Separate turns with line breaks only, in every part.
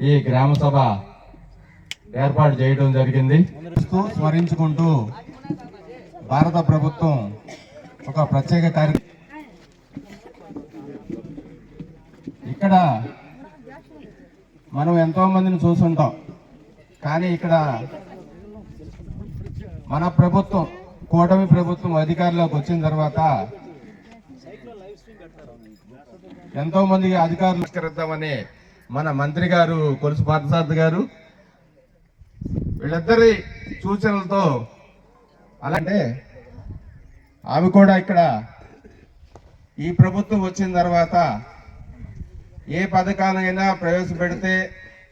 ఈ గ్రామ సభ ఏర్పాటు చేయడం జరిగింది.
స్మరించుకుంటూ భారత ప్రభుత్వం ఒక ప్రత్యేక కార్యక్రమం ఇక్కడ మనం ఎంతో మందిని చూసుంటాం కానీ ఇక్కడ మన ప్రభుత్వం కూటమి ప్రభుత్వం అధికారంలోకి వచ్చిన తర్వాత ఎంతో మంది అధికారులు నమస్కరిద్దామని మన మంత్రి గారు కొలుసు పార్థసారథి గారు వీళ్ళిద్దరి సూచనలతో అలాంటే ఆమె కూడా ఇక్కడ ఈ ప్రభుత్వం వచ్చిన తర్వాత ఏ పథకాలైనా ప్రవేశపెడితే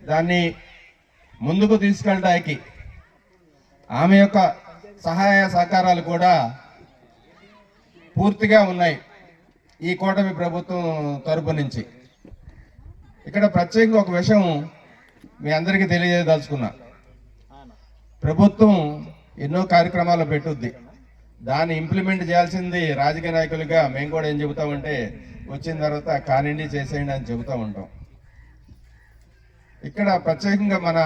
దాన్ని ముందుకు తీసుకెళ్ళడానికి ఆమె యొక్క సహాయ సహకారాలు కూడా పూర్తిగా ఉన్నాయి ఈ కూటమి ప్రభుత్వం తరపు నుంచి. ఇక్కడ ప్రత్యేకంగా ఒక విషయం మీ అందరికీ తెలియజేయదలుచుకున్నా. ప్రభుత్వం ఎన్నో కార్యక్రమాలు పెట్టుద్ది. దాన్ని ఇంప్లిమెంట్ చేయాల్సింది రాజకీయ నాయకులుగా మేము కూడా ఏం చెబుతామంటే వచ్చిన తర్వాత కానిండి చేసేయండి అని చెబుతూ ఉంటాం. ఇక్కడ ప్రత్యేకంగా మన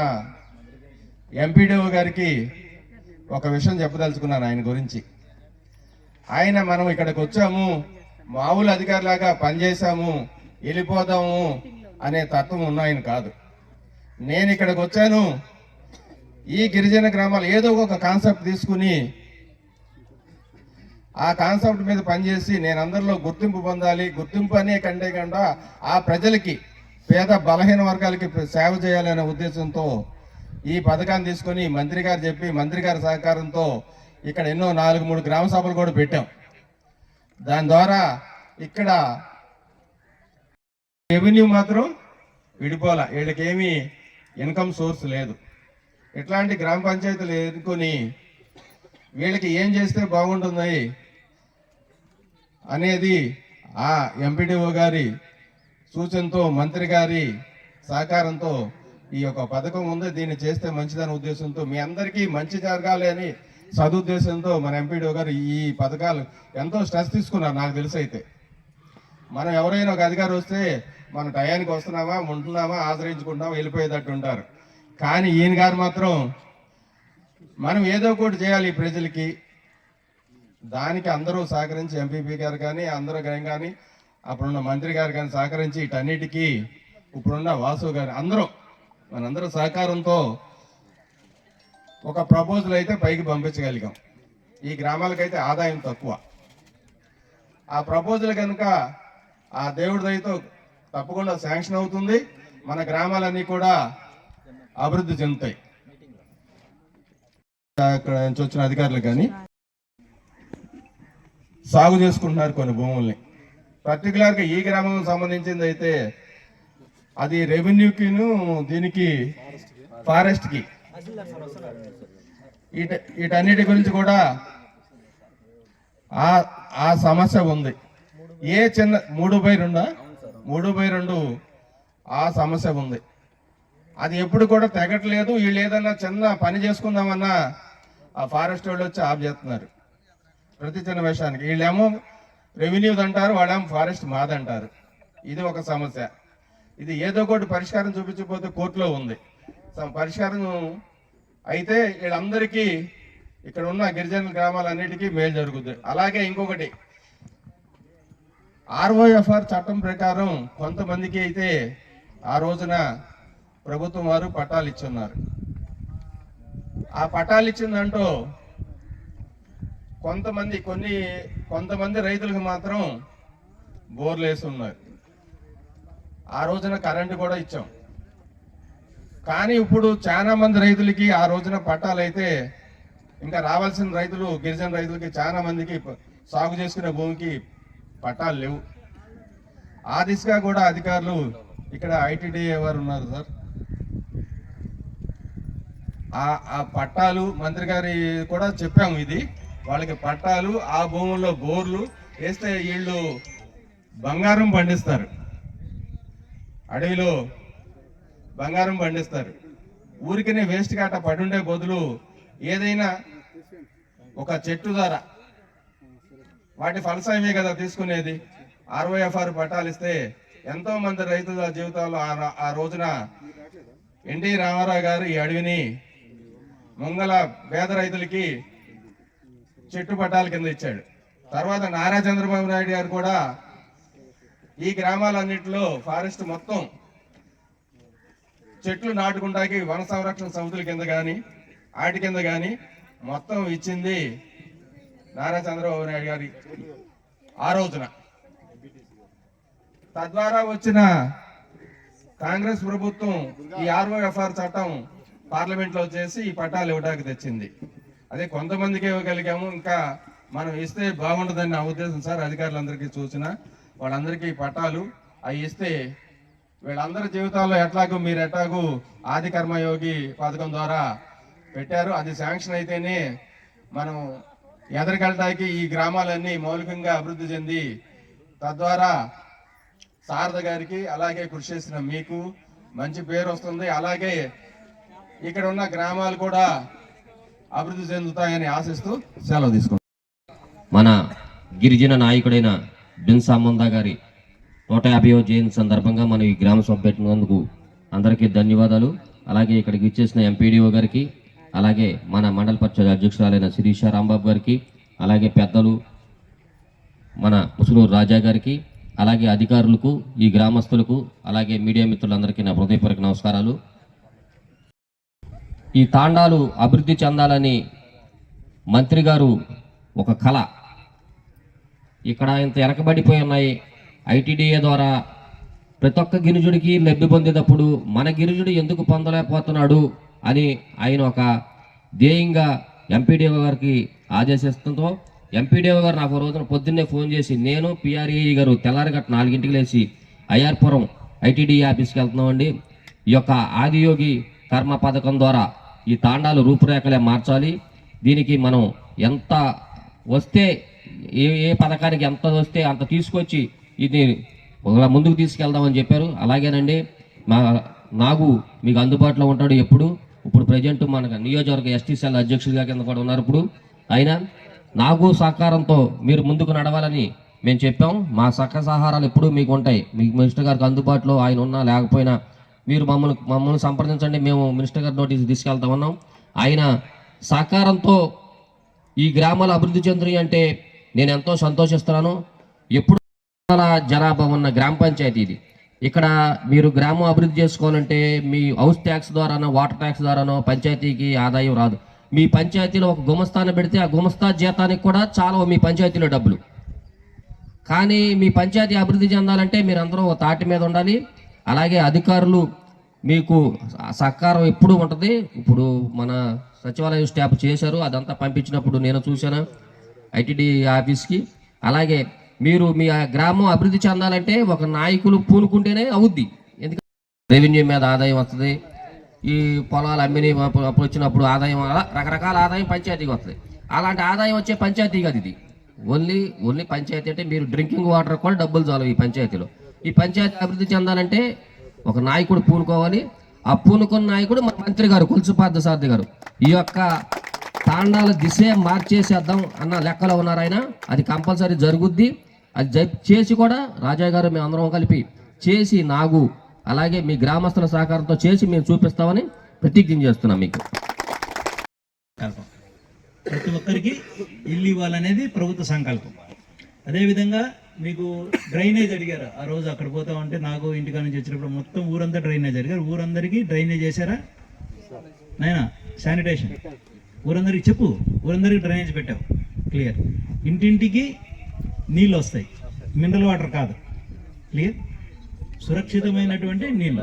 ఎంపీడీఓ గారికి ఒక విషయం చెప్పదలుచుకున్నాను ఆయన గురించి. ఆయన మనం ఇక్కడికి వచ్చాము మామూలు అధికారిలాగా పనిచేసాము వెళ్ళిపోదాము అనే తత్వం ఉన్న ఆయన కాదు. నేను ఇక్కడికి వచ్చాను. ఈ గిరిజన గ్రామాలు ఏదో ఒక కాన్సెప్ట్ తీసుకుని ఆ కాన్సెప్ట్ మీద పనిచేసి నేను అందరిలో గుర్తింపు పొందాలి. గుర్తింపు అనే కంటే కాకుండా ఆ ప్రజలకి పేద బలహీన వర్గాలకి సేవ చేయాలనే ఉద్దేశంతో ఈ పథకాన్ని తీసుకొని మంత్రి గారు చెప్పి మంత్రి గారి సహకారంతో ఇక్కడ ఎన్నో నాలుగు మూడు గ్రామ సభలు కూడా పెట్టాం. దాని ద్వారా ఇక్కడ రెవెన్యూ మాత్రం విడిపోలా. వీళ్ళకేమీ ఇన్కమ్ సోర్స్ లేదు. ఇట్లాంటి గ్రామ పంచాయతీలు ఎదుర్కొని వీళ్ళకి ఏం చేస్తే బాగుంటుంది అనేది ఆ ఎంపీడీఓ గారి సూచనతో మంత్రి గారి సహకారంతో ఈ యొక్క పథకం ఉంది. దీన్ని చేస్తే మంచిదనే ఉద్దేశంతో మీ అందరికీ మంచి జరగాలి అని సదుద్దేశంతో మన ఎంపీడీఓ గారు ఈ పథకాలు ఎంతో స్ట్రెస్ తీసుకున్నారు. నాకు తెలిసి అయితే మనం ఎవరైనా ఒక అధికారి వస్తే మన టయానికి వస్తున్నామా ఉంటున్నామా ఆశ్రయించుకుంటామా వెళ్ళిపోయేటట్టు ఉంటారు. కానీ ఈయన గారు మాత్రం మనం ఏదో ఒకటి చేయాలి ఈ ప్రజలకి. దానికి అందరూ సహకరించి ఎంపీపీ గారు కానీ అందరూ కానీ కానీ అప్పుడున్న మంత్రి గారు కానీ సహకరించి వీటన్నిటికీ ఇప్పుడున్న వాసు గారు అందరూ మనందరూ సహకారంతో ఒక ప్రపోజల్ అయితే పైకి పంపించగలిగాం. ఈ గ్రామాలకైతే ఆదాయం తక్కువ. ఆ ప్రపోజల్ కనుక ఆ దేవుడి దయతో తప్పకుండా శాంక్షన్ అవుతుంది. మన గ్రామాలన్నీ కూడా అభివృద్ధి చెందుతాయి. అక్కడ నుంచి వచ్చిన అధికారులు కానీ సాగు చేసుకుంటున్నారు కొన్ని భూముల్ని. పర్టికులర్గా ఈ గ్రామం సంబంధించింది అయితే అది రెవెన్యూకిను దీనికి ఫారెస్ట్కి వీట వీటన్నిటి గురించి కూడా ఆ ఆ సమస్య ఉంది. ఏ చిన్న మూడు బై రెండా? మూడు బై రెండు ఆ సమస్య ఉంది. అది ఎప్పుడు కూడా తెగట్లేదు వీళ్ళు ఏదన్నా చిన్న పని చేసుకుందామన్నా ఆ ఫారెస్ట్ వాళ్ళు వచ్చి ఆఫ్ చేస్తున్నారు. ప్రతి చిన్న విషయానికి వీళ్ళేమో రెవెన్యూది అంటారు వాళ్ళేమో ఫారెస్ట్ మాదంటారు. ఇది ఒక సమస్య. ఇది ఏదో ఒకటి పరిష్కారం చూపించకపోతే కోర్టులో ఉంది. పరిష్కారం అయితే వీళ్ళందరికీ ఇక్కడ ఉన్న గిరిజన గ్రామాలన్నిటికీ మేలు జరుగుతుంది అలాగే ఇంకొకటి ఆర్ఓఎఫ్ఆర్ చట్టం ప్రకారం కొంతమందికి అయితే ఆ రోజున ప్రభుత్వం వారు పట్టాలు ఇచ్చున్నారు. ఆ పట్టాలు ఇచ్చిందంటూ కొంతమంది కొన్ని కొంతమంది రైతులకు మాత్రం బోర్లు వేసి ఉన్నారు. ఆ రోజున కరెంటు కూడా ఇచ్చాం. కానీ ఇప్పుడు చాలా మంది రైతులకి ఆ రోజున పట్టాలు అయితే ఇంకా రావాల్సిన రైతులు గిరిజన రైతులకి చాలా మందికి సాగు చేసుకునే భూమికి పట్టాలు లేవు. ఆ దిశగా కూడా అధికారులు ఇక్కడ ఐటీడీఏ వారు ఉన్నారు సార్. ఆ పట్టాలు మంత్రి గారి కూడా చెప్పాము ఇది. వాళ్ళకి పట్టాలు ఆ భూముల్లో బోర్లు వేస్తే వీళ్ళు బంగారం పండిస్తారు. అడవిలో బంగారం పండిస్తారు. ఊరికనే వేస్ట్ కాట పడుండే బదులు ఏదైనా ఒక చెట్టు ధర వాటి ఫలసాయమే కదా తీసుకునేది. ఆర్ఓఎఫ్ఆర్ పట్టాలు ఇస్తే ఎంతో మంది రైతుల జీవితాలు ఆ ఆ రోజున ఎన్టీ రామారావు గారు ఈ అడవిని ముంగల పేద రైతులకి చెట్టు పట్టాల కింద ఇచ్చాడు. తర్వాత నారా చంద్రబాబు నాయుడు గారు కూడా ఈ గ్రామాలన్నింటిలో ఫారెస్ట్ మొత్తం చెట్లు నాటుకుంటాకి వన సంరక్షణ సమితుల కింద కానీ ఆటి కింద కానీ మొత్తం ఇచ్చింది నారా చంద్రబాబు నాయుడు గారి ఆ రోజున. తద్వారా వచ్చిన కాంగ్రెస్ ప్రభుత్వం ఈ ఆర్ఓఎఫ్ఆర్ చట్టం పార్లమెంట్లో చేసి ఈ పట్టాలు ఇవ్వడానికి తెచ్చింది. అదే కొంతమందికి ఇవ్వగలిగాము. ఇంకా మనం ఇస్తే బాగుంటుందని నా ఉద్దేశం సార్. అధికారులందరికీ సూచన. వాళ్ళందరికీ పట్టాలు అవి ఇస్తే వీళ్ళందరి జీవితాల్లో ఎట్లాగూ మీరు ఎట్లాగూ ఆది కర్మయోగి పథకం ద్వారా పెట్టారు. అది శాంక్షన్ అయితేనే మనం ఎదరికెళ్ళడానికి ఈ గ్రామాలన్నీ మౌలికంగా అభివృద్ధి చెంది తద్వారా శారద గారికి అలాగే కృషి చేసిన మీకు మంచి పేరు వస్తుంది. అలాగే ఇక్కడ ఉన్న గ్రామాలు కూడా అభివృద్ధి చెందుతాయని ఆశిస్తూ సెలవు తీసుకుంటాం
మన గిరిజన నాయకుడైన బిన్ సామందా గారి నూట యాభైవ జయంతి సందర్భంగా మనం ఈ గ్రామ సభ పెట్టినందుకు అందరికీ ధన్యవాదాలు. అలాగే ఇక్కడికి ఇచ్చేసిన ఎంపీడీఓ గారికి అలాగే మన మండల పరిషత్ అధ్యక్షురాలైన శిరీష రాంబాబు గారికి అలాగే పెద్దలు మన ముసులూరు రాజా గారికి అలాగే అధికారులకు ఈ గ్రామస్తులకు అలాగే మీడియా మిత్రులందరికీ నా హృదయపూర్వక నమస్కారాలు. ఈ తాండాలు అభివృద్ధి చెందాలని మంత్రి గారు ఒక కళ. ఇక్కడ ఇంత వెనకబడిపోయి ఉన్నాయి ఐటీడీఏ ద్వారా. ప్రతి ఒక్క గిరిజుడికి లబ్ధి పొందేటప్పుడు మన గిరిజుడు ఎందుకు పొందలేకపోతున్నాడు? అని ఆయన ఒక ధ్యేయంగా ఎంపీడీఓ గారికి ఆదేశిస్తుందో ఎంపీడీఓ గారు నాకు ఒక రోజున పొద్దున్నే ఫోన్ చేసి నేను పిఆర్ఏఈ గారు తెల్లారిగట్ట నాలుగింటికి లేచి అయ్యార్పురం ఐటీడీ ఆఫీస్కి వెళ్తున్నామండి. ఈ యొక్క ఆదియోగి కర్మ పథకం ద్వారా ఈ తాండాలు రూపురేఖలే మార్చాలి. దీనికి మనం ఎంత వస్తే ఏ ఏ పథకానికి ఎంత వస్తే అంత తీసుకొచ్చి ఇది ముందుకు తీసుకెళ్దామని చెప్పారు. అలాగేనండి మా నాగు మీకు అందుబాటులో ఉంటాడు ఎప్పుడు. ఇప్పుడు ప్రజెంట్ మన నియోజకవర్గ ఎస్టీసీఎల్ అధ్యక్షుడిగా కింద కూడా ఉన్నారు ఇప్పుడు. అయినా నాకు సహకారంతో మీరు ముందుకు నడవాలని మేము చెప్పాం. మా సహ సహారాలు ఎప్పుడూ మీకు ఉంటాయి. మీకు మినిస్టర్ గారికి అందుబాటులో ఆయన ఉన్నా లేకపోయినా మీరు మమ్మల్ని మమ్మల్ని సంప్రదించండి. మేము మినిస్టర్ గారి నోటీస్ తీసుకెళ్తా ఉన్నాం ఆయన సహకారంతో ఈ గ్రామాలు అభివృద్ధి చెందినవి అంటే నేను ఎంతో సంతోషిస్తున్నాను. ఎప్పుడు జనాభా ఉన్న గ్రామ పంచాయతీ ఇది. ఇక్కడ మీరు గ్రామం అభివృద్ధి చేసుకోవాలంటే మీ హౌస్ ట్యాక్స్ ద్వారానో వాటర్ ట్యాక్స్ ద్వారానో పంచాయతీకి ఆదాయం రాదు. మీ పంచాయతీలో ఒక గుమస్తాన్ని పెడితే ఆ గుమస్తా జీతానికి కూడా చాలా మీ పంచాయతీలో డబ్బులు. కానీ మీ పంచాయతీ అభివృద్ధి చెందాలంటే మీరు అందరూ ఒక తాటి మీద ఉండాలి. అలాగే అధికారులు మీకు సహకారం ఎప్పుడూ ఉంటుంది. ఇప్పుడు మన సచివాలయం స్టాఫ్ చేశారు అదంతా పంపించినప్పుడు నేను చూశాను ఐటీడీ ఆఫీస్కి. అలాగే మీరు మీ గ్రామం అభివృద్ధి చెందాలంటే ఒక నాయకులు పూనుకుంటేనే అవుద్ది. ఎందుకంటే రెవెన్యూ మీద ఆదాయం వస్తుంది ఈ పొలాలు అమ్మిని అప్పుడు అప్పుడు వచ్చినప్పుడు ఆదాయం రకరకాల ఆదాయం పంచాయతీకి వస్తుంది. అలాంటి ఆదాయం వచ్చే పంచాయతీ కాదు ఇది. ఓన్లీ ఓన్లీ పంచాయతీ అంటే మీరు డ్రింకింగ్ వాటర్ కూడా డబ్బులు చాలు ఈ పంచాయతీలో. ఈ పంచాయతీ అభివృద్ధి చెందాలంటే ఒక నాయకుడు పూనుకోవాలి. ఆ పూనుకున్న నాయకుడు మన మంత్రి గారు కొలుసు సారథి గారు. ఈ యొక్క తాండాల దిశే మార్చేసేద్దాం అన్న లెక్కలో ఉన్నారు ఆయన. అది కంపల్సరీ జరుగుద్ది. అది జ- చేసి కూడా రాజా గారు మేము అందరం కలిపి చేసి నాగు అలాగే మీ గ్రామస్తుల సహకారంతో చేసి మేము చూపిస్తామని ప్రతిజ్ఞ చేస్తున్నాం మీకు.
ప్రతి ఒక్కరికి ఇల్లు ఇవ్వాలనేది ప్రభుత్వ సంకల్పం. అదేవిధంగా మీకు డ్రైనేజ్ అడిగారు. ఆ రోజు అక్కడ పోతా ఉంటే నాకు ఇంటికాడ నుంచి వచ్చినప్పుడు మొత్తం ఊరంతా డ్రైనేజ్ అడిగారు. ఊరందరికీ డ్రైనేజ్ చేశారా? నైనా శానిటేషన్. ఊరందరికి చెప్పు. ఊరందరికి డ్రైనేజ్ పెట్టావు. క్లియర్. ఇంటింటికి నీళ్ళు వస్తాయి. మినరల్ వాటర్ కాదు. క్లియర్? సురక్షితమైనటువంటి నీళ్ళు.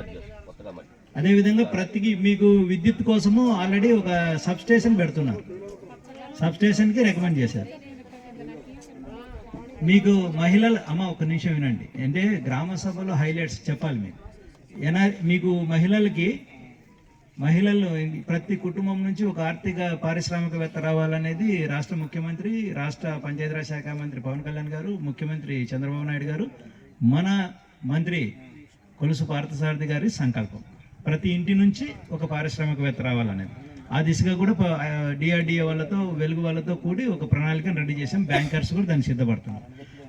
అదేవిధంగా ప్రతికి మీకు విద్యుత్ కోసము ఆల్రెడీ ఒక సబ్ స్టేషన్ పెడుతున్నారు. సబ్ స్టేషన్కి రికమెండ్ చేశారు. మీకు మహిళలు అమ్మ ఒక నిమిషం వినండి. అంటే గ్రామ సభలో హైలైట్స్ చెప్పాలి మీకు. ఎనా మీకు మహిళలకి మహిళలు ప్రతి కుటుంబం నుంచి ఒక ఆర్థిక పారిశ్రామికవేత్త రావాలనేది రాష్ట్ర ముఖ్యమంత్రి రాష్ట్ర పంచాయతీరాజ్ శాఖ మంత్రి పవన్ కళ్యాణ్ గారు ముఖ్యమంత్రి చంద్రబాబు నాయుడు గారు మన మంత్రి కొలుసు పార్థసారథి గారి సంకల్పం. ప్రతి ఇంటి నుంచి ఒక పారిశ్రామికవేత్త రావాలనేది. ఆ దిశగా కూడా డిఆర్డిఏ వాళ్ళతో వెలుగు వాళ్ళతో కూడి ఒక ప్రణాళికను రెడీ చేసాం బ్యాంకర్స్ కూడా దాన్ని సిద్ధపడుతున్నారు.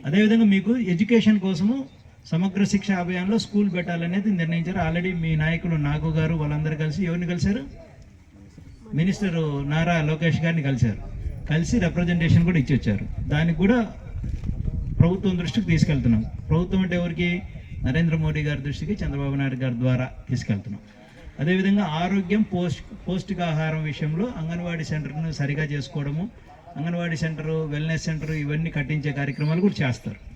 అదేవిధంగా మీకు ఎడ్యుకేషన్ కోసము సమగ్ర శిక్ష అభియాన్లో స్కూల్ పెట్టాలనేది నిర్ణయించారు. ఆల్రెడీ మీ నాయకులు నాగు గారు వాళ్ళందరూ కలిసి ఎవరిని కలిశారు? మినిస్టర్ నారా లోకేష్ గారిని కలిశారు. కలిసి రిప్రజెంటేషన్ కూడా ఇచ్చి వచ్చారు దానికి కూడా ప్రభుత్వం దృష్టికి తీసుకెళ్తున్నాం. ప్రభుత్వం అంటే ఎవరికి? నరేంద్ర మోడీ గారి దృష్టికి చంద్రబాబు నాయుడు గారి ద్వారా తీసుకెళ్తున్నాం. అదేవిధంగా ఆరోగ్యం పోస్ట్ పౌష్టికాహారం విషయంలో అంగన్వాడీ సెంటర్ను సరిగా చేసుకోవడము అంగన్వాడీ సెంటరు వెల్నెస్ సెంటర్ ఇవన్నీ కట్టించే కార్యక్రమాలు కూడా చేస్తారు.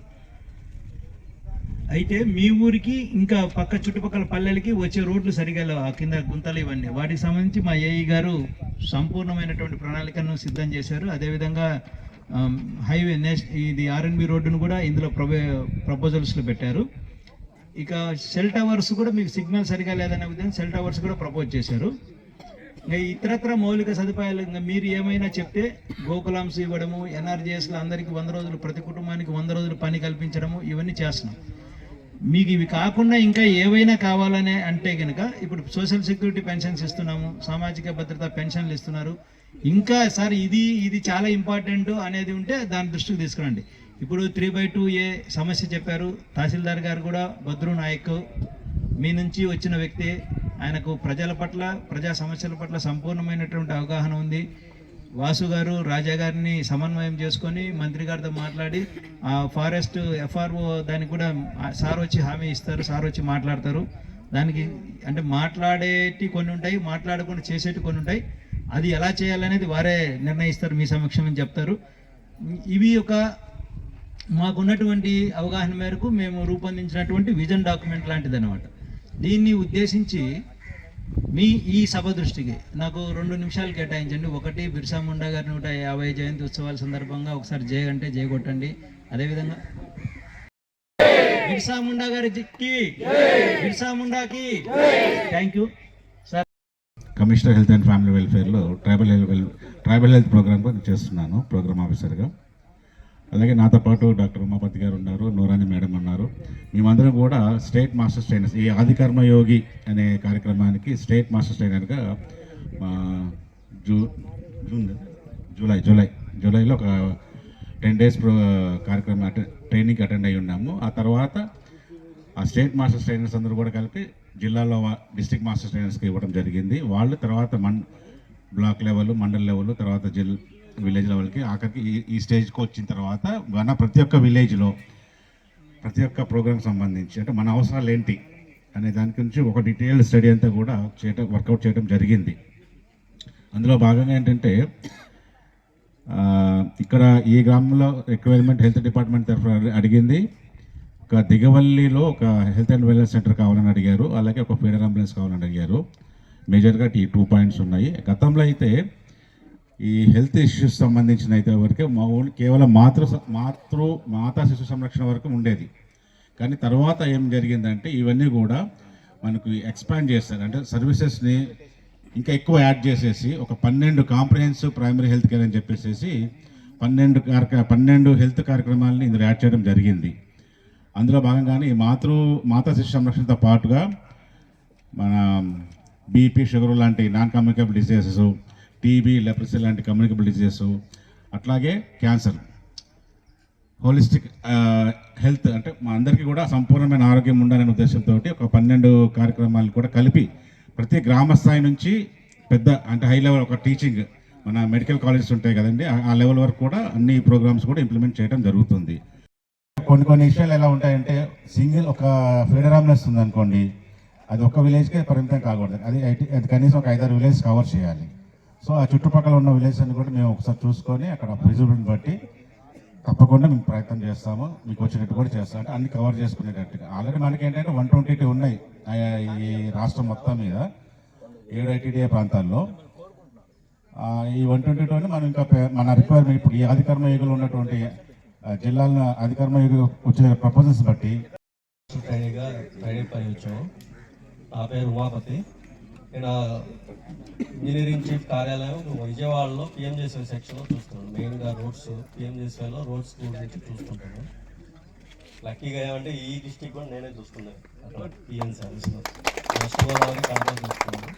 అయితే మీ ఊరికి ఇంకా పక్క చుట్టుపక్కల పల్లెలకి వచ్చే రోడ్లు సరిగా ఆ కింద గుంతలు ఇవన్నీ. వాటికి సంబంధించి మా ఏఈ గారు సంపూర్ణమైనటువంటి ప్రణాళికను సిద్ధం చేశారు. అదేవిధంగా హైవే నెక్స్ట్ ఇది ఆర్ఎన్బి రోడ్డును కూడా ఇందులో ప్రొబే ప్రపోజల్స్లో పెట్టారు. ఇక సెల్ టవర్స్ కూడా మీకు సిగ్నల్ సరిగా లేదనే విధంగా సెల్ టవర్స్ కూడా ప్రపోజ్ చేశారు. ఇంకా ఇతరత్ర మౌలిక సదుపాయాలు ఇంకా మీరు ఏమైనా చెప్తే గోకులాంశ ఇవ్వడము ఎన్ఆర్జీఎస్లో అందరికీ వంద రోజులు ప్రతి కుటుంబానికి వంద రోజులు పని కల్పించడము ఇవన్నీ చేస్తున్నాం. మీకు ఇవి కాకుండా ఇంకా ఏవైనా కావాలనే అంటే కనుక ఇప్పుడు సోషల్ సెక్యూరిటీ పెన్షన్స్ ఇస్తున్నాము సామాజిక భద్రత పెన్షన్లు ఇస్తున్నారు. ఇంకా సార్ ఇది ఇది చాలా ఇంపార్టెంట్ అనేది ఉంటే దాని దృష్టికి తీసుకురండి. ఇప్పుడు త్రీ బై టూ ఏ సమస్య చెప్పారు. తహసీల్దార్ గారు కూడా భద్రు నాయక్ మీ నుంచి వచ్చిన వ్యక్తి. ఆయనకు ప్రజల పట్ల ప్రజా సమస్యల పట్ల సంపూర్ణమైనటువంటి అవగాహన ఉంది. వాసు గారు రాజా గారిని సమన్వయం చేసుకొని మంత్రి గారితో మాట్లాడి ఆ ఫారెస్ట్ ఎఫ్ఆర్ఓ దానికి కూడా సార్ వచ్చి హామీ ఇస్తారు సార్ వచ్చి మాట్లాడతారు. దానికి అంటే మాట్లాడేటి కొన్ని ఉంటాయి మాట్లాడకుండా చేసేటి కొన్ని ఉంటాయి. అది ఎలా చేయాలనేది వారే నిర్ణయిస్తారు మీ సమక్షం చెప్తారు. ఇవి ఒక మాకున్నటువంటి అవగాహన మేరకు మేము రూపొందించినటువంటి విజన్ డాక్యుమెంట్ లాంటిది అనమాట దీన్ని ఉద్దేశించి మీ ఈ సభ దృష్టికి నాకు రెండు నిమిషాలు కేటాయించండి. ఒకటి బిర్సా ముండా గారి నూట యాభై జయంతి ఉత్సవాల సందర్భంగా ఒకసారి జయ అంటే జయ కొట్టండి. అదేవిధంగా బిర్సా ముండా గారికి Birsa ముండాకి thank you sir
commissioner health and family వెల్ఫేర్లో tribal health well tribal health program చేస్తున్నాను ప్రోగ్రామ్ ఆఫీసర్గా. అలాగే నాతో పాటు డాక్టర్ ఉమాపతి గారు ఉన్నారు నూరాని మేడం ఉన్నారు. మేమందరం కూడా స్టేట్ మాస్టర్స్ ట్రైనర్స్. ఈ ఆదికర్మ యోగి అనే కార్యక్రమానికి స్టేట్ మాస్టర్స్ ట్రైనర్గా జూ జూన్ జూలై జూలై జూలైలో ఒక టెన్ డేస్ ప్రో కార్యక్రమం అటెండ్ ట్రైనింగ్ అటెండ్ అయ్యి ఉన్నాము. ఆ తర్వాత ఆ స్టేట్ మాస్టర్స్ ట్రైనర్స్ అందరూ కూడా కలిపి జిల్లాలో డిస్ట్రిక్ట్ మాస్టర్స్ ట్రైనర్స్కి ఇవ్వడం జరిగింది. వాళ్ళు తర్వాత Mann block level mandal level తర్వాత జిల్ విలేజ్ లెవెల్కి ఆఖరికి ఈ ఈ స్టేజ్కి వచ్చిన తర్వాత మన ప్రతి ఒక్క విలేజ్లో ప్రతి ఒక్క ప్రోగ్రామ్ సంబంధించి అంటే మన అవసరాలు ఏంటి అనే దాని గురించి ఒక డీటెయిల్డ్ స్టడీ అంతా కూడా చేయటం వర్కౌట్ చేయడం జరిగింది. అందులో భాగంగా ఏంటంటే ఇక్కడ ఈ గ్రామంలో రిక్వైర్మెంట్ హెల్త్ డిపార్ట్మెంట్ తరఫున అడిగింది. ఒక దిగవల్లిలో ఒక హెల్త్ అండ్ వెల్నెస్ సెంటర్ కావాలని అడిగారు. అలాగే ఒక ఫీడర్ అంబులెన్స్ కావాలని అడిగారు. మేజర్గా ఈ టూ పాయింట్స్ ఉన్నాయి. గతంలో అయితే ఈ హెల్త్ ఇష్యూస్ సంబంధించిన అయితే వరకే మా ఓన్లీ కేవలం మాతృ మాతృ మాతా శిశు సంరక్షణ వరకు ఉండేది. కానీ తర్వాత ఏం జరిగిందంటే ఇవన్నీ కూడా మనకు ఎక్స్పాండ్ చేస్తారు అంటే సర్వీసెస్ని ఇంకా ఎక్కువ యాడ్ చేసేసి ఒక పన్నెండు కాంప్రహెన్సివ్ ప్రైమరీ హెల్త్ కేర్ అని చెప్పేసి పన్నెండు కార్య పన్నెండు హెల్త్ కార్యక్రమాలని ఇందులో యాడ్ చేయడం జరిగింది. అందులో భాగంగానే ఈ మాతృ మాతా శిశు సంరక్షణతో పాటుగా మన బీపీ షుగర్ లాంటి non communicable diseases TB leprosy లాంటి కమ్యూనికబుల్ డిజీజెస్ అట్లాగే క్యాన్సర్ హోలిస్టిక్ హెల్త్ అంటే మా అందరికీ కూడా సంపూర్ణమైన ఆరోగ్యం ఉండాలనే ఉద్దేశంతో ఒక పన్నెండు కార్యక్రమాలు కూడా కలిపి ప్రతి గ్రామ స్థాయి నుంచి పెద్ద అంటే హై లెవెల్ ఒక టీచింగ్ మన మెడికల్ కాలేజెస్ ఉంటాయి కదండి ఆ- లెవెల్ వరకు కూడా అన్ని ప్రోగ్రామ్స్ కూడా ఇంప్లిమెంట్ చేయడం జరుగుతుంది. కొన్ని కొన్ని విషయాలు ఎలా ఉంటాయంటే సింగిల్ ఒక ఫెడరామ్నెస్ ఉందనుకోండి ఉంది అనుకోండి అది ఒక విలేజ్కే పరిమితం కాకూడదు. అది అది కనీసం ఒక ఐదారు విలేజ్ కవర్ చేయాలి. సో ఆ చుట్టుపక్కల ఉన్న విలేజ్ కూడా మేము ఒకసారి చూసుకొని అక్కడ ఫిజిబిలిటీని బట్టి తప్పకుండా మేము ప్రయత్నం చేస్తాము. మీకు వచ్చినట్టు కూడా చేస్తాం. అంటే అన్ని కవర్ చేసుకునేటట్టుగా ఆల్రెడీ మనకి ఏంటంటే వన్ ట్వంటీ టూ ఉన్నాయి ఈ రాష్ట్రం మొత్తం మీద. ఏడు ఐటీడీఏ ప్రాంతాల్లో. ఈ వన్ ట్వంటీ టూని మనం ఇంకా మన రిక్వైర్మెంట్ ఇప్పుడు ఈ అధికర్మ యుగలు ఉన్నటువంటి ఆ, జిల్లాల అధికర్మ యుగ వచ్చిన ప్రపోజల్స్ బట్టి
ట్రైనీగా ట్రైనింగ్ పని వచ్చాము. నా పేరు ఉమాపతి. నేను ఇంజనీరింగ్ చీఫ్ కార్యాలయం విజయవాడలో పిఎంజేసీ సెక్షన్లో చూస్తున్నాను. మెయిన్గా రోడ్స్ పిఎంజేసీలో రోడ్స్ గురించి చూస్తుంటాను. లక్కీగా ఏమంటే ఈ డిస్టిక్ కూడా నేనే చూస్తున్నాను. అక్కడ పిఎం సర్వీస్లో వెస్ట్ గోదావరి కంట్రోల్ చూస్తున్నాను.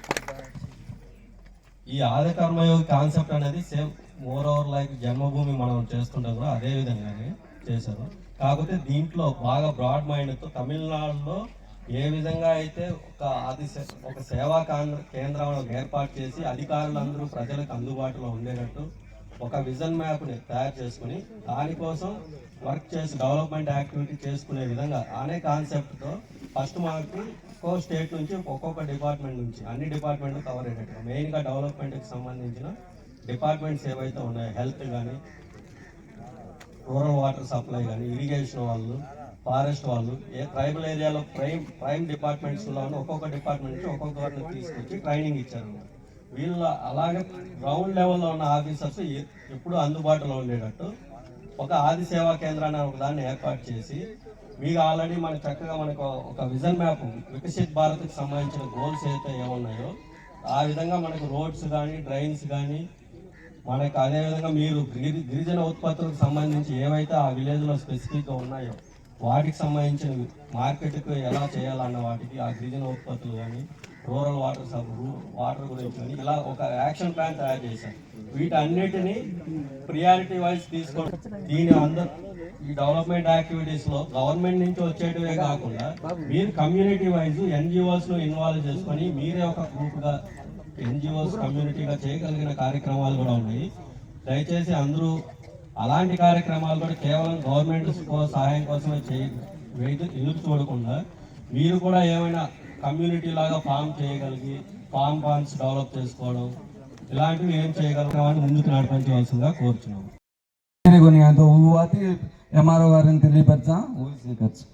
ఈ ఆద కర్మయోగ కాన్సెప్ట్ అనేది same more over like Janmabhoomi మనం చేస్తుంటాం కూడా అదే విధంగానే చేశారు. కాకపోతే దీంట్లో బాగా బ్రాడ్ మైండ్తో తమిళనాడులో ఏ విధంగా అయితే ఒక అది ఒక సేవా కేంద్ర కేంద్రం ఏర్పాటు చేసి అధికారులందరూ ప్రజలకు అందుబాటులో ఉండేటట్టు ఒక విజన్ మ్యాప్ని తయారు చేసుకుని దానికోసం వర్క్ చేసి డెవలప్మెంట్ యాక్టివిటీ చేసుకునే విధంగా అనే కాన్సెప్ట్తో ఫస్ట్ మనకి ఒక్కో స్టేట్ నుంచి ఒక్కొక్క డిపార్ట్మెంట్ నుంచి అన్ని డిపార్ట్మెంట్లు కవర్ అయ్యేటట్టు మెయిన్గా డెవలప్మెంట్కి సంబంధించిన డిపార్ట్మెంట్స్ ఏవైతే ఉన్నాయో హెల్త్ కానీ రూరల్ వాటర్ సప్లై కానీ ఇరిగేషన్ వాళ్ళు ఫారెస్ట్ వాళ్ళు ఏ ట్రైబల్ ఏరియాలో ప్రైమ్ ప్రైమ్ డిపార్ట్మెంట్స్లో ఒక్కొక్క డిపార్ట్మెంట్ నుంచి ఒక్కొక్కరిని తీసుకొచ్చి ట్రైనింగ్ ఇచ్చారు. వీళ్ళు అలాగే గ్రౌండ్ లెవెల్లో ఉన్న ఆఫీసర్స్ ఎప్పుడూ అందుబాటులో ఉండేటట్టు ఒక ఆది సేవా కేంద్రాన్ని ఒక దాన్ని ఏర్పాటు చేసి మీకు ఆల్రెడీ మనకు చక్కగా మనకు ఒక విజన్ మ్యాప్ వికసిత్ భారత్కి సంబంధించిన గోల్స్ అయితే ఏమున్నాయో ఆ విధంగా మనకు రోడ్స్ కానీ డ్రైన్స్ కానీ మనకు అదేవిధంగా మీరు గిరి గిరిజన ఉత్పత్తులకు సంబంధించి ఏవైతే ఆ విలేజ్లో స్పెసిఫిక్గా ఉన్నాయో వాటికి సంబంధించిన మార్కెట్కు ఎలా చేయాలన్న వాటికి ఆ గిరిజన ఉత్పత్తులు కానీ రూరల్ వాటర్ సబ్ వాటర్ గురించి కానీ ఇలా ఒక యాక్షన్ ప్లాన్ తయారు చేశారు. వీటన్నిటిని ప్రియారిటీ వైజ్ తీసుకొని దీని అందరు ఈ డెవలప్మెంట్ యాక్టివిటీస్లో గవర్నమెంట్ నుంచి వచ్చేటివే కాకుండా మీరు కమ్యూనిటీ వైజ్ ఎన్జిఓస్ను ఇన్వాల్వ్ చేసుకొని మీరే ఒక గ్రూప్గా ఎన్జిఓస్ కమ్యూనిటీగా చేయగలిగిన కార్యక్రమాలు కూడా ఉన్నాయి. దయచేసి అందరూ అలాంటి కార్యక్రమాలు కూడా కేవలం గవర్నమెంట్ సహాయం కోసమే చేయ వెయిట్- ఎదురు చూడకుండా మీరు కూడా ఏమైనా కమ్యూనిటీ లాగా ఫామ్ చేయగలిగి ఫామ్ ఫార్మ్స్ డెవలప్ చేసుకోవడం ఇలాంటివి ఏం చేయగలుగుతామని ముందుకు నడిపించవలసిందిగా
ఊవాతి ఎంఆర్ఓ గారిని తెలియపరచా. స్వీకరించు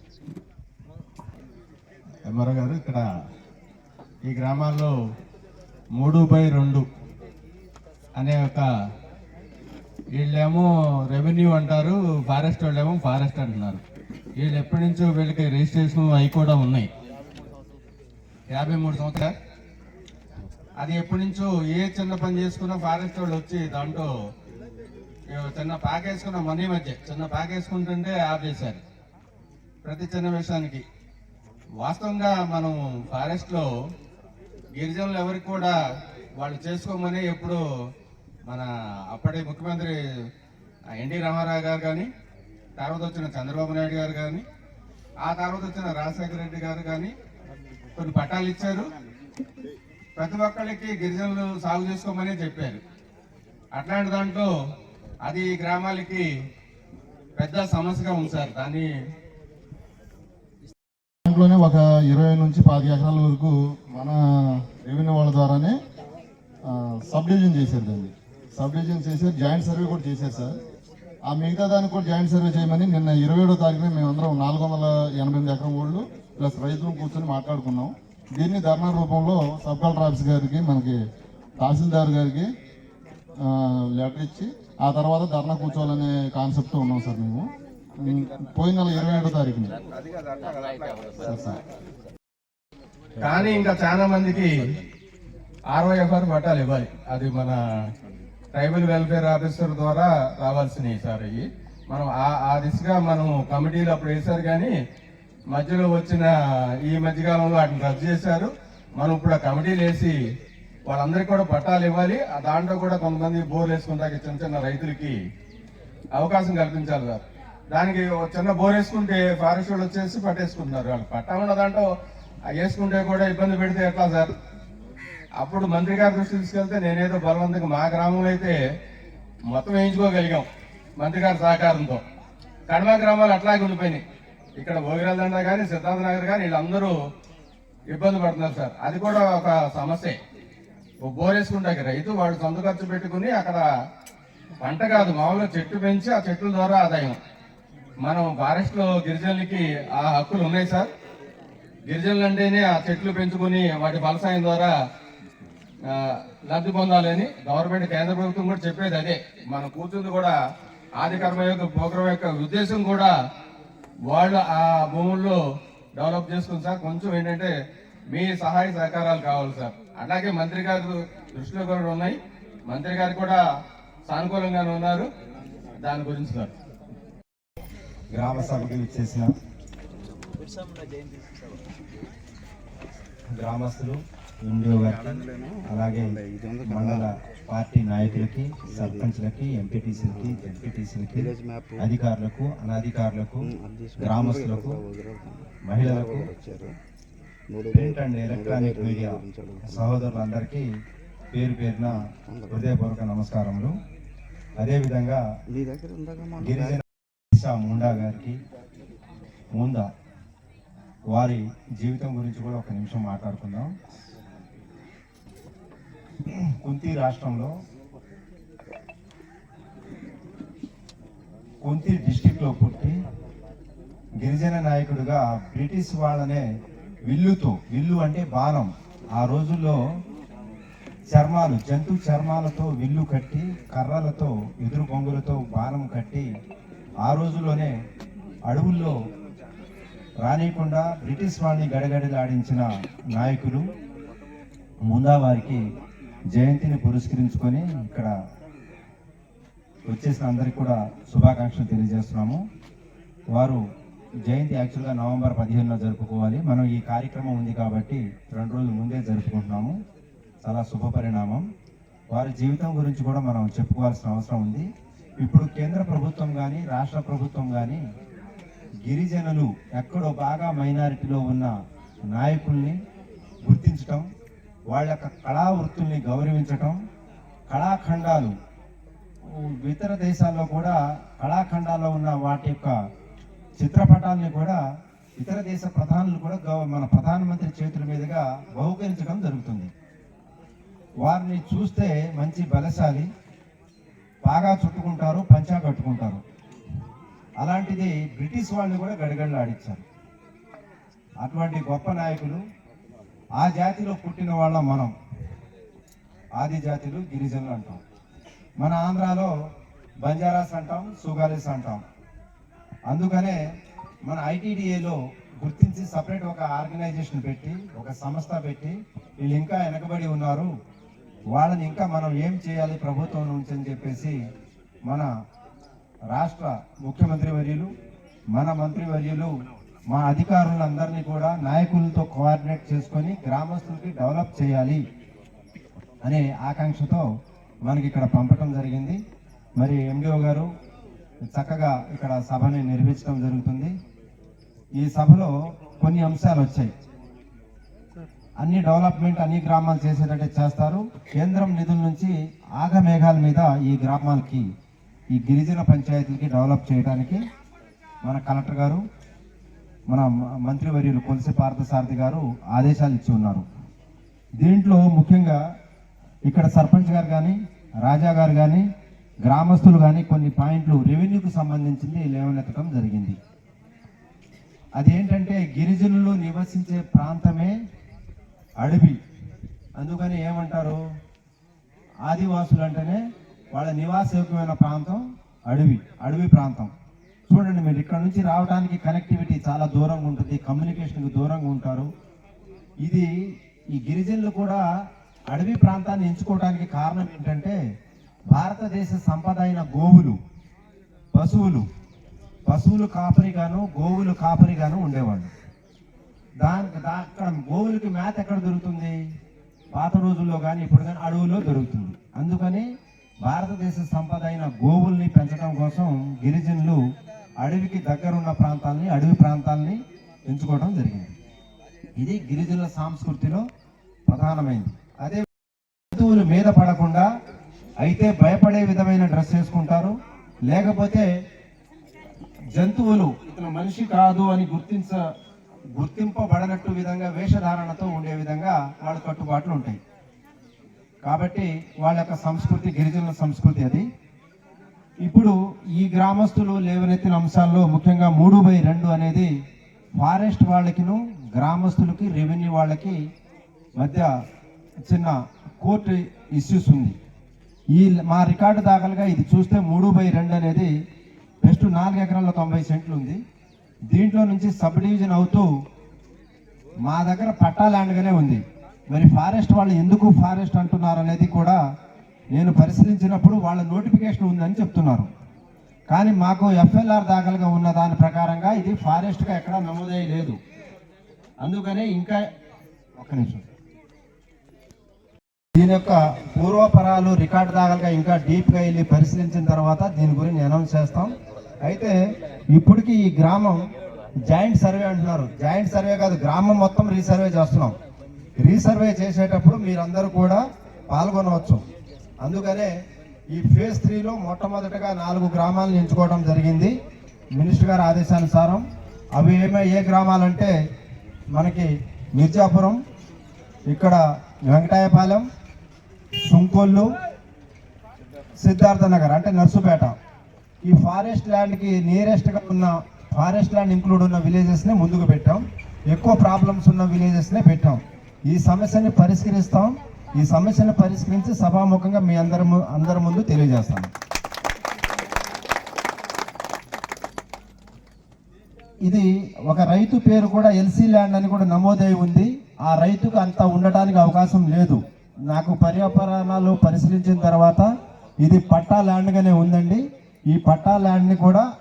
ఎంఆర్ఓ గారు ఇక్కడ ఈ గ్రామాల్లో మూడు బై రెండు అనే ఒక వీళ్ళేమో రెవెన్యూ అంటారు ఫారెస్ట్ వాళ్ళేమో ఫారెస్ట్ అంటున్నారు. వీళ్ళు ఎప్పటి నుంచో వీళ్ళకి రిజిస్ట్రేషన్ అవి కూడా ఉన్నాయి. యాభై మూడు సంవత్సరాలు. అది ఎప్పటి నుంచో ఏ చిన్న పని చేసుకున్నా ఫారెస్ట్ వాళ్ళు వచ్చి దాంట్లో చిన్న ప్యాక్ వేసుకున్న మనీ మధ్య చిన్న ప్యాక్ వేసుకుంటుంటే ఆపేశారు. ప్రతి చిన్న విషయానికి. వాస్తవంగా మనం ఫారెస్ట్లో గిరిజనులు ఎవరికి కూడా వాళ్ళు చేసుకోమని ఎప్పుడు మన అప్పటి ముఖ్యమంత్రి ఎన్టీ రామారావు గారు కానీ తర్వాత వచ్చిన చంద్రబాబు నాయుడు గారు కానీ ఆ తర్వాత వచ్చిన రాజశేఖర రెడ్డి గారు కానీ కొన్ని పట్టాలు ఇచ్చారు. ప్రతి ఒక్కళ్ళకి గిరిజనులు సాగు చేసుకోమని చెప్పారు. అట్లాంటి దాంట్లో అది గ్రామాలకి పెద్ద సమస్యగా ఉంది సార్. దాన్ని
దాంట్లోనే ఒక ఇరవై నుంచి పది ఎకరాల వరకు మన రెవెన్యూ వాళ్ళ ద్వారానే సబ్ డివిజన్ చేశారు దాన్ని. సబ్ డివిజన్ చేశారు జాయింట్ సర్వే కూడా చేశారు సార్. ఆ మిగతా దానికి కూడా జాయింట్ సర్వే చేయమని నిన్న ఇరవై ఏడో తారీఖున మేమందరం నాలుగు వందల ఎనభై ఎనిమిది ఎకరం ఓళ్ళు ప్లస్ రైతులు కూర్చొని మాట్లాడుకున్నాం. దీన్ని ధర్నా రూపంలో సబ్ కలెక్టర్ ఆఫీస్ గారికి మనకి తహసీల్దార్ గారికి లెటర్ ఇచ్చి ఆ తర్వాత ధర్నా కూర్చోవాలనే కాన్సెప్ట్ ఉన్నాం సార్ మేము. పోయిన నెల ఇరవై ఏడో తారీఖున. సార్
కానీ ఇంకా చాలా మందికి ఆర్ఓఎఫ్ఆర్ పట్టాలి ఇవ్వాలి. అది మన ట్రైబల్ వెల్ఫేర్ ఆఫీసర్ ద్వారా రావాల్సినవి సార్ అవి మనం ఆ- ఆ దిశగా మనం కమిటీలు అప్పుడు వేశారు కానీ మధ్యలో వచ్చిన ఈ మధ్యకాలంలో వాటిని రద్దు చేశారు. మనం ఇప్పుడు ఆ కమిటీలు వేసి వాళ్ళందరికీ కూడా పట్టాలు ఇవ్వాలి. ఆ దాంట్లో కూడా కొంతమంది బోర్లు వేసుకుంటాకి చిన్న చిన్న రైతులకి అవకాశం కల్పించాలి సార్. దానికి ఒక చిన్న బోర్ వేసుకుంటే ఫారెస్ట్ వాళ్ళు వచ్చేసి పట్టేసుకుంటున్నారు. వాళ్ళు పట్టా ఉన్న దాంట్లో వేసుకుంటే కూడా ఇబ్బంది పెడితే ఎట్లా సార్? అప్పుడు మంత్రి గారి దృష్టి తీసుకెళ్తే నేనేదో బలవంతంగా మా గ్రామంలో అయితే మొత్తం వేయించుకోగలిగాం మంత్రి గారి సహకారంతో. కడమ గ్రామాలు అట్లాగే ఉండిపోయినాయి. ఇక్కడ భోగిరాజండ కానీ సిద్ధార్థ నగర్ కానీ వీళ్ళందరూ ఇబ్బంది పడుతున్నారు సార్. అది కూడా ఒక సమస్యే. ఓ రైతు వాడు సొంత ఖర్చు పెట్టుకుని అక్కడ పంట కాదు మామూలుగా చెట్టు పెంచి ఆ చెట్ల ద్వారా ఆదాయం. మనం ఫారెస్ట్లో గిరిజనులకి ఆ హక్కులు ఉన్నాయి సార్. గిరిజనులు అంటేనే ఆ చెట్లు పెంచుకుని వాటి ఫలసాయం ద్వారా లబ్ధి పొందాలని గవర్నమెంట్ కేంద్ర ప్రభుత్వం కూడా చెప్పేది అదే. మనం కూర్చుంది కూడా ఆది కర్మ యొక్క ప్రోగ్రాం యొక్క ఉద్దేశం కూడా వాళ్ళు ఆ భూముల్లో డెవలప్ చేసుకుని సార్ కొంచెం ఏంటంటే మీ సహాయ సహకారాలు కావాలి సార్. అలాగే మంత్రి గారు దృష్టిలో కూడా ఉన్నాయి. మంత్రి గారు కూడా సానుకూలంగానే ఉన్నారు. దాని గురించి సార్.
గ్రామ సభకి చేసిన గ్రామస్తులు ఎండిఓ గారికి అలాగే మండల పార్టీ నాయకులకి సర్పంచ్లకి ఎంపీటీసీలకి జడ్పీటీసీలకి అధికారులకు అనధికారులకు గ్రామస్తులకు మహిళలకు ప్రింట్ అండ్ ఎలక్ట్రానిక్ మీడియా సహోదరులందరికీ పేరు పేరున హృదయపూర్వక నమస్కారములు. అదేవిధంగా గిరిజన ముండా గారికి ముందా వారి జీవితం గురించి కూడా ఒక నిమిషం మాట్లాడుకుందాం. కుంతి రాష్ట్రంలో కుంతి డిస్టిక్లో పుట్టి గిరిజన నాయకుడిగా బ్రిటిష్ వాళ్ళనే విల్లుతో విల్లు అంటే బాణం. ఆ రోజుల్లో చర్మాలు జంతు చర్మాలతో విల్లు కట్టి కర్రలతో ఎదురు బొంగులతో బాణం కట్టి ఆ రోజుల్లోనే అడవుల్లో రానియకుండా బ్రిటిష్ వాళ్ళని గడగడలాడించిన నాయకులు ముందా వారికి జయంతిని పురస్కరించుకొని ఇక్కడ వచ్చేసిన అందరికి కూడా శుభాకాంక్షలు తెలియజేస్తున్నాము. వారు జయంతి యాక్చువల్గా నవంబర్ పదిహేనులో జరుపుకోవాలి. మనం ఈ కార్యక్రమం ఉంది కాబట్టి రెండు రోజుల ముందే జరుపుకుంటున్నాము. చాలా శుభ పరిణామం. వారి జీవితం గురించి కూడా మనం చెప్పుకోవాల్సిన అవసరం ఉంది. ఇప్పుడు కేంద్ర ప్రభుత్వం కానీ రాష్ట్ర ప్రభుత్వం కానీ గిరిజనులు ఎక్కడో బాగా మైనారిటీలో ఉన్న నాయకుల్ని గుర్తించటం వాళ్ళ యొక్క కళా వృత్తుల్ని గౌరవించటం కళాఖండాలు. ఇతర దేశాల్లో కూడా కళాఖండాల్లో ఉన్న వాటి యొక్క చిత్రపటాలని కూడా ఇతర దేశ ప్రధానులు కూడా గౌ మన ప్రధానమంత్రి చేతుల మీదుగా బహుకరించడం జరుగుతుంది. వారిని చూస్తే మంచి బలశాలి బాగా చుట్టుకుంటారు పంచా కట్టుకుంటారు. అలాంటిది బ్రిటిష్ వాళ్ళని కూడా గడగడలాడించారు. అటువంటి గొప్ప నాయకులు ఆ జాతిలో పుట్టిన వాళ్ళ మనం. ఆది జాతులు గిరిజనులు అంటాం. మన ఆంధ్రాలో బంజారాస్ అంటాం సుగాలిస్ అంటాం. అందుకనే మన ఐటీడీఏలో గుర్తించి సపరేట్ ఒక ఆర్గనైజేషన్ పెట్టి ఒక సంస్థ పెట్టి వీళ్ళు ఇంకా వెనకబడి ఉన్నారు. వాళ్ళని ఇంకా మనం ఏం చేయాలి ప్రభుత్వం నుంచి అని చెప్పేసి మన రాష్ట్ర ముఖ్యమంత్రి వర్యులు మన మంత్రివర్యులు మా అధికారులందరినీ కూడా నాయకులతో కోఆర్డినేట్ చేసుకొని గ్రామస్తులకి డెవలప్ చేయాలి అనే ఆకాంక్షతో మనకి ఇక్కడ పంపటం జరిగింది. మరి ఎండిఓ గారు చక్కగా ఇక్కడ సభని నిర్మించడం జరుగుతుంది. ఈ సభలో కొన్ని అంశాలు వచ్చాయి. అన్ని డెవలప్మెంట్ అన్ని గ్రామాలు చేసేటట్టే చేస్తారు. కేంద్రం నిధుల నుంచి ఆగమేఘాల మీద ఈ గ్రామాలకి ఈ గిరిజన పంచాయతీలకి డెవలప్ చేయడానికి మన కలెక్టర్ గారు మన మ- మంత్రివర్యులు కొలిసి పార్థసారథి గారు ఆదేశాలు ఇచ్చి ఉన్నారు. దీంట్లో ముఖ్యంగా ఇక్కడ సర్పంచ్ గారు కానీ రాజా గారు కానీ గ్రామస్తులు కానీ కొన్ని పాయింట్లు రెవెన్యూకి సంబంధించింది లేవనెత్తడం జరిగింది. అదేంటంటే గిరిజనులు నివసించే ప్రాంతమే అడవి. అందుకని ఏమంటారు? ఆదివాసులు అంటేనే వాళ్ళ నివాసయోగ్యమైన ప్రాంతం అడవి అడవి ప్రాంతం. చూడండి మీరు ఇక్కడ నుంచి రావడానికి కనెక్టివిటీ చాలా దూరంగా ఉంటుంది కమ్యూనికేషన్కి దూరంగా ఉంటారు. ఇది ఈ గిరిజనులు కూడా అడవి ప్రాంతాన్ని ఎంచుకోవడానికి కారణం ఏంటంటే భారతదేశ సంపద అయిన గోవులు పశువులు పశువులు కాపరిగాను గోవులు కాపరిగాను ఉండేవాళ్ళు. దానికి దా అక్కడ గోవులకి మేత ఎక్కడ దొరుకుతుంది? పాత రోజుల్లో కానీ ఇప్పుడు కానీ అడవుల్లో దొరుకుతుంది. అందుకని భారతదేశ సంపద అయిన గోవుల్ని పెంచడం కోసం గిరిజనులు అడవికి దగ్గరున్న ప్రాంతాలని అడవి ప్రాంతాలని ఎంచుకోవడం జరిగింది. ఇది గిరిజనుల సంస్కృతిలో ప్రధానమైనది అదే జంతువులు మీద పడకుండా అయితే భయపడే విధమైన డ్రెస్ వేసుకుంటారు. లేకపోతే జంతువులు ఇతను మనిషి కాదు అని గుర్తించ గుర్తింపబడనట్టు విధంగా వేషధారణతో ఉండే విధంగా వాళ్ళ కట్టుబాట్లు ఉంటాయి. కాబట్టి వాళ్ళ యొక్క సంస్కృతి గిరిజనుల సంస్కృతి అది. ఇప్పుడు ఈ గ్రామస్తులు లేవనెత్తిన అంశాల్లో ముఖ్యంగా మూడు బై రెండు అనేది ఫారెస్ట్ వాళ్ళకిను గ్రామస్తులకి రెవెన్యూ వాళ్ళకి మధ్య చిన్న కోర్టు ఇష్యూస్ ఉంది. ఈ మా రికార్డు దాఖలుగా ఇది చూస్తే మూడు బై రెండు అనేది బెస్ట్ నాలుగు ఎకరాల్లో తొంభై సెంట్లు ఉంది. దీంట్లో నుంచి సబ్ డివిజన్ అవుతూ మా దగ్గర పట్టా ల్యాండ్గానే ఉంది. మరి ఫారెస్ట్ వాళ్ళు ఎందుకు ఫారెస్ట్ అంటున్నారు అనేది కూడా నేను పరిశీలించినప్పుడు వాళ్ళ నోటిఫికేషన్ ఉందని చెప్తున్నారు. కానీ మాకు ఎఫ్ఎల్ఆర్ దాఖలుగా ఉన్న దాని ప్రకారంగా ఇది ఫారెస్ట్గా ఎక్కడ నమోదయ్య లేదు. అందుకనే ఇంకా ఒక్క నిమిషం. దీని యొక్క పూర్వపరాలు రికార్డు దాఖలుగా ఇంకా డీప్గా వెళ్ళి పరిశీలించిన తర్వాత దీని గురించి అనౌన్స్ చేస్తాం. అయితే ఇప్పటికీ ఈ గ్రామం జాయింట్ సర్వే అంటున్నారు. జాయింట్ సర్వే కాదు గ్రామం మొత్తం రీసర్వే చేస్తున్నాం. రీసర్వే చేసేటప్పుడు మీరందరూ కూడా పాల్గొనవచ్చు. అందుకనే ఈ ఫేజ్ త్రీలో మొట్టమొదటగా నాలుగు గ్రామాలను ఎంచుకోవడం జరిగింది. మినిస్టర్ గారి ఆదేశానుసారం అవి ఏమే ఏ గ్రామాలంటే మనకి మిర్జాపురం ఇక్కడ వెంకటాయపాలెం సుంకొల్లు సిద్ధార్థ నగర్ అంటే నర్సుపేట. ఈ ఫారెస్ట్ ల్యాండ్కి నియరెస్ట్గా ఉన్న ఫారెస్ట్ ల్యాండ్ ఇంక్లూడ్ ఉన్న విలేజెస్ని ముందుకు పెట్టాం. ఎక్కువ ప్రాబ్లమ్స్ ఉన్న విలేజెస్నే పెట్టాం. ఈ సమస్యని పరిష్కరిస్తాం. ఈ సమస్యను పరిష్కరించి సభాముఖంగా మీ అందరి ము- అందరి ముందు తెలియజేస్తాం ఇది ఒక రైతు పేరు కూడా ఎల్సీ ల్యాండ్ అని కూడా నమోదై ఉంది. ఆ రైతుకు అంత ఉండటానికి అవకాశం లేదు. నాకు పర్యావరణాలు పరిశీలించిన తర్వాత ఇది పట్టా ల్యాండ్గానే ఉందండి. ఈ పట్టా ల్యాండ్ని కూడా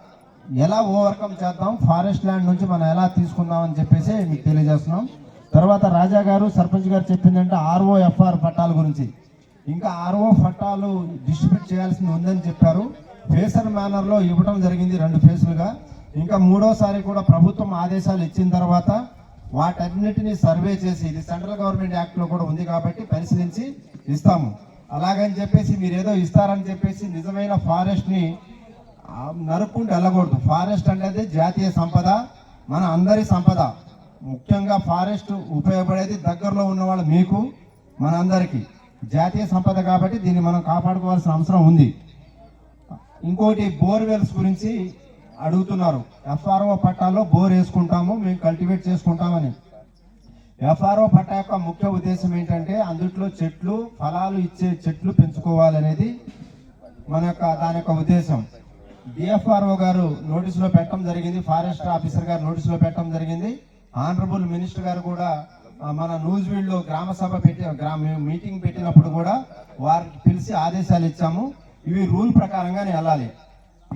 ఎలా ఓవర్కమ్ చేద్దాం ఫారెస్ట్ ల్యాండ్ నుంచి మనం ఎలా తీసుకుందాం అని చెప్పేసి మీకు తెలియజేస్తున్నాం. తర్వాత రాజా గారు సర్పంచ్ గారు చెప్పిందంటే ఆర్ఓ ఎఫ్ఆర్ పట్టాల గురించి. ఇంకా ఆర్ఓ పట్టాలు డిస్ట్రిబ్యూట్ చేయాల్సి ఉందని చెప్పారు. ఫేసర్ మేనర్లో ఇవ్వడం జరిగింది రెండు ఫేసులుగా. ఇంకా మూడోసారి కూడా ప్రభుత్వం ఆదేశాలు ఇచ్చిన తర్వాత వాటన్నిటిని సర్వే చేసి ఇది సెంట్రల్ గవర్నమెంట్ యాక్ట్లో కూడా ఉంది కాబట్టి పరిశీలించి ఇస్తాము. అలాగని చెప్పేసి మీరు ఏదో ఇస్తారని చెప్పేసి నిజమైన ఫారెస్ట్ని నరుక్కుంటూ వెళ్ళకూడదు. ఫారెస్ట్ అనేది జాతీయ సంపద మన అందరి సంపద. ముఖ్యంగా ఫారెస్ట్ ఉపయోగపడేది దగ్గరలో ఉన్న వాళ్ళు మీకు మన అందరికీ జాతీయ సంపద కాబట్టి దీన్ని మనం కాపాడుకోవాల్సిన అవసరం ఉంది. ఇంకోటి బోర్వెల్స్ గురించి అడుగుతున్నారు. ఎఫ్ఆర్ఓ పట్టాలో బోర్ వేసుకుంటాము మేము కల్టివేట్ చేసుకుంటామని. ఎఫ్ఆర్ఓ పట్టా యొక్క ముఖ్య ఉద్దేశం ఏంటంటే అందుట్లో చెట్లు ఫలాలు ఇచ్చే చెట్లు పెంచుకోవాలనేది మన యొక్క దాని యొక్క ఉద్దేశం. డిఎఫ్ఆర్ఓ గారు నోటీసులో పెట్టడం జరిగింది ఫారెస్ట్ ఆఫీసర్ గారు నోటీసులో పెట్టడం జరిగింది. ఆనరబుల్ మినిస్టర్ గారు కూడా మన నూజివీడ్లో గ్రామ సభ పెట్టి గ్రామ మీటింగ్ పెట్టినప్పుడు కూడా వారికి పిలిచి ఆదేశాలు ఇచ్చాము. ఇవి రూల్ ప్రకారంగానే వెళ్ళాలి.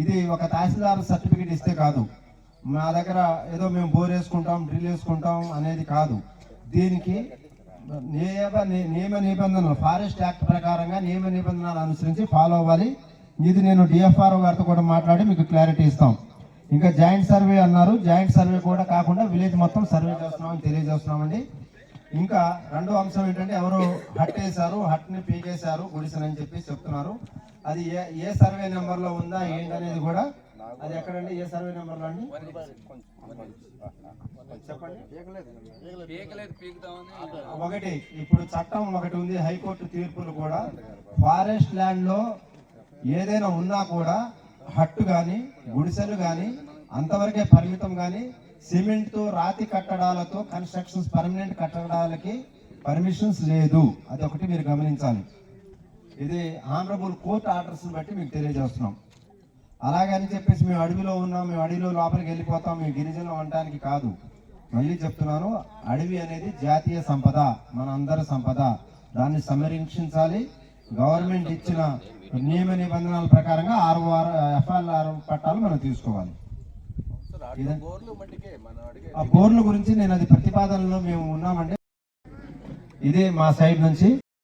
ఇది ఒక తహసీల్దార్ సర్టిఫికేట్ ఇస్తే కాదు. మా దగ్గర ఏదో మేము బోర్ వేసుకుంటాం డ్రిల్ వేసుకుంటాం అనేది కాదు. దీనికి నియమ నియమ నిబంధనలు ఫారెస్ట్ యాక్ట్ ప్రకారంగా నియమ నిబంధనలు అనుసరించి ఫాలో అవ్వాలి. ఇది నేను డిఎఫ్ఆర్ఓ గారితో కూడా మాట్లాడి మీకు క్లారిటీ ఇస్తాం. ఇంకా జాయింట్ సర్వే అన్నారు. జాయింట్ సర్వే కూడా కాకుండా విలేజ్ మొత్తం సర్వే చేస్తున్నామని తెలియజేస్తున్నామండి. ఇంకా రెండో అంశం ఏంటంటే ఎవరు హట్ వేశారు హట్ని పీకేశారు గుడిసెనని చెప్పి చెప్తున్నారు. అది ఏ ఏ సర్వే నెంబర్లో ఉందా ఏంటనేది కూడా అది ఎక్కడండి? ఏ సర్వే నెంబర్లో అండి? చెప్పండి. ఒకటి ఇప్పుడు చట్టం ఒకటి ఉంది హైకోర్టు తీర్పులు కూడా. ఫారెస్ట్ ల్యాండ్లో ఏదైనా ఉన్నా కూడా హట్టు కానీ గుడిసెలు కానీ అంతవరకే పరిమితం కానీ సిమెంట్తో రాతి కట్టడాలతో కన్స్ట్రక్షన్స్ పర్మనెంట్ కట్టడాలకి పర్మిషన్స్ లేదు. అది ఒకటి మీరు గమనించాలి. ఇది ఆనరబుల్ కోర్టు ఆర్డర్స్ని బట్టి మీకు తెలియజేస్తున్నాం. అలాగని చెప్పేసి మేము అడవిలో ఉన్నాం మేము అడవిలో లోపలికి వెళ్ళిపోతాం మేము గిరిజనం అనడానికి కాదు. మళ్ళీ చెప్తున్నాను అడవి అనేది జాతీయ సంపద మన అందరి సంపద. దాన్ని సంరక్షించాలి. గవర్నమెంట్ ఇచ్చిన నియమ నిబంధనల ప్రకారంగా ఆర్ఓఆర్ ఎఫ్ఆర్ఆర్ పట్టాలు మనం తీసుకోవాలి. ఆ బోర్ల గురించి నేను అది ప్రతిపాదనలో మేము ఉన్నామండి. ఇదే మా సైడ్ నుంచి.